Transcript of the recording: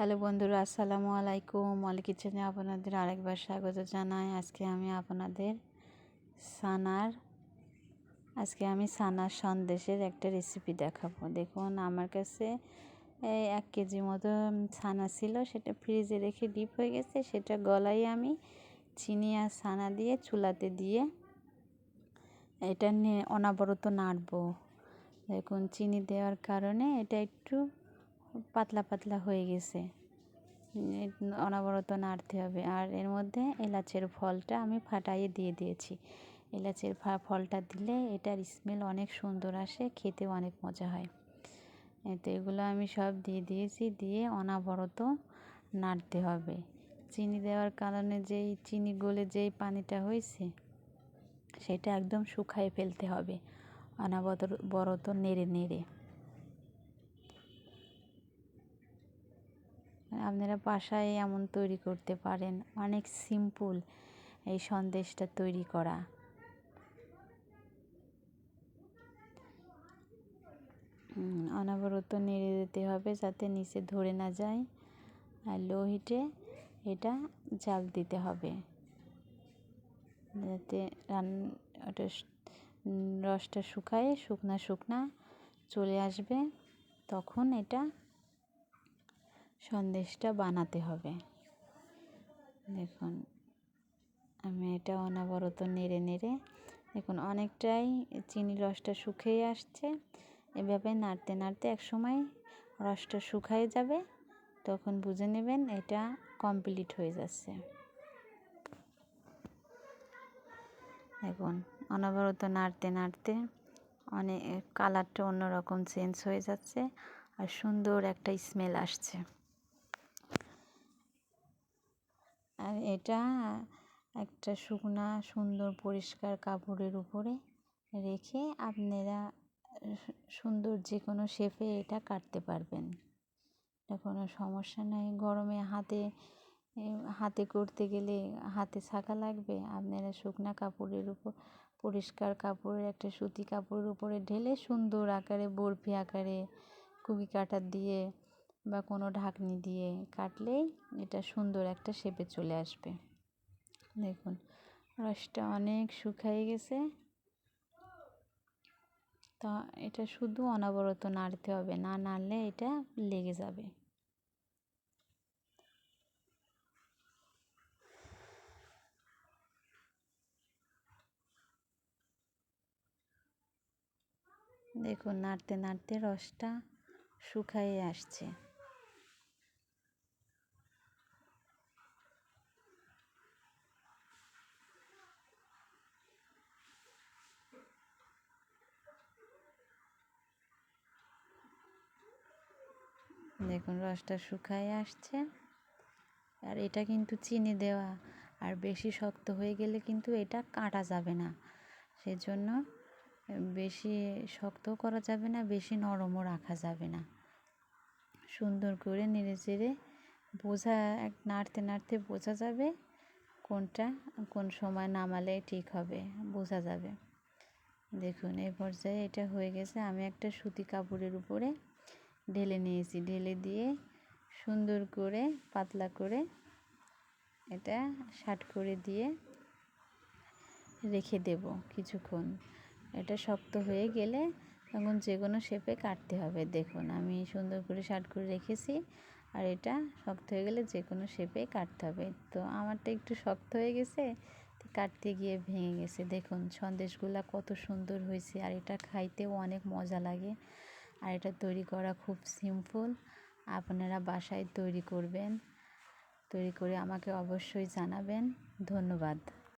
Hello বন্ধুরা, আসসালামু আলাইকুম। মলি কিচেনে আপনাদের আরেকবার স্বাগত জানাই। আজকে আমি আপনাদের সানার, আজকে আমি সানার সন্দেশের একটা রেসিপি দেখাবো। দেখুন, আমার কাছে এই এক কেজি মতো ছানা ছিল, সেটা ফ্রিজে রেখে ডিপ হয়ে গেছে। সেটা গলায় আমি চিনি আর ছানা দিয়ে চুলাতে দিয়ে এটা নিয়ে অনাবরত নাড়বো। দেখুন, চিনি দেওয়ার কারণে এটা একটু পাতলা পাতলা হয়ে গেছে। অনবরত নাড়তে হবে। আর এর মধ্যে এলাচের ফলটা আমি ফাটাইয়ে দিয়ে দিয়েছি। এলাচের ফলটা দিলে এটার স্মেল অনেক সুন্দর আসে খেতে অনেক মজা হয়। তো এগুলো আমি সব দিয়ে দিয়েছি, দিয়ে অনাবরত নাড়তে হবে। চিনি দেওয়ার কারণে যেই চিনি গলে যেই পানিটা হয়েছে, সেটা একদম শুকায় ফেলতে হবে। অনাবরত নেড়ে নেড়ে। আপনারা বাসায় এমন তৈরি করতে পারেন। অনেক সিম্পল এই সন্দেশটা তৈরি করা। অনবরত নেড়ে দিতে হবে যাতে নিচে ধরে না যায়। আর লো হিটে এটা জাল দিতে হবে। যাতে ওটা রসটা শুকায়, শুকনা শুকনা চলে আসবে, তখন এটা সন্দেশটা বানাতে হবে। দেখুন, আমি এটা অনাবরত নেড়ে নেড়ে, দেখুন, অনেকটাই চিনি রসটা শুকিয়ে আসছে। এভাবে নাড়তে নাড়তে এক সময় রসটা শুকায় যাবে, তখন বুঝে নেবেন এটা কমপ্লিট হয়ে যাচ্ছে। দেখুন, অনবরত নাড়তে নাড়তে অনেক কালারটা অন্যরকম চেঞ্জ হয়ে যাচ্ছে আর সুন্দর একটা স্মেল আসছে। আর এটা একটা শুকনো, সুন্দর, পরিষ্কার কাপড়ের উপরে রেখে আপনারা সুন্দর যে কোনো শেপে এটা কাটতে পারবেন। এটা কোনো সমস্যা নেই। গরমে হাতে হাতে করতে গেলে হাতে ছাকা লাগবে। আপনারা শুকনা কাপড়ের উপর, পরিষ্কার কাপড়ের একটা সুতি কাপড়ের উপরে ঢেলে সুন্দর আকারে, বরফি আকারে কুকি কাটার দিয়ে বা কোনো ঢাকনি দিয়ে কাটলেই এটা সুন্দর একটা শেপে চলে আসবে। দেখুন, রসটা অনেক শুকাই গেছে। তা এটা শুধু অনবরত নাড়তে হবে, না নাড়লে এটা লেগে যাবে। দেখুন, নাড়তে নাড়তে রসটা শুকাইয়ে আসছে। দেখুন, রসটা শুকায় আসছে। আর এটা কিন্তু চিনি দেওয়া। আর বেশি শক্ত হয়ে গেলে কিন্তু এটা কাটা যাবে না। সেজন্য বেশি শক্তও করা যাবে না, বেশি নরমও রাখা যাবে না। সুন্দর করে নেড়ে চেড়ে বোঝা, এক নাড়তে নাড়তে বোঝা যাবে কোনটা কোন সময় নামালে ঠিক হবে, বোঝা যাবে। দেখুন এই পর্যায়ে এটা হয়ে গেছে। আমি একটা সুতি কাপড়ের উপরে ঢেলে নিয়েছি। ঢেলে দিয়ে সুন্দর করে, পাতলা করে এটা শার্ট করে দিয়ে রেখে দেব কিছুক্ষণ। এটা শক্ত হয়ে গেলে তখন যে কোনো শেপে কাটতে হবে। দেখুন, আমি সুন্দর করে শার্ট করে রেখেছি আর এটা শক্ত হয়ে গেলে যে কোনো শেপে কাটতে হবে। তো আমারটা একটু শক্ত হয়ে গেছে কাটতে গিয়ে ভেঙে গেছে। দেখুন, সন্দেশগুলা কত সুন্দর হয়েছে আর এটা খাইতেও অনেক মজা লাগে। আর এটা তৈরি করা খুব সিম্পল। আপনারা বাসায় তৈরি করবেন। তৈরি করে আমাকে অবশ্যই জানাবেন। ধন্যবাদ।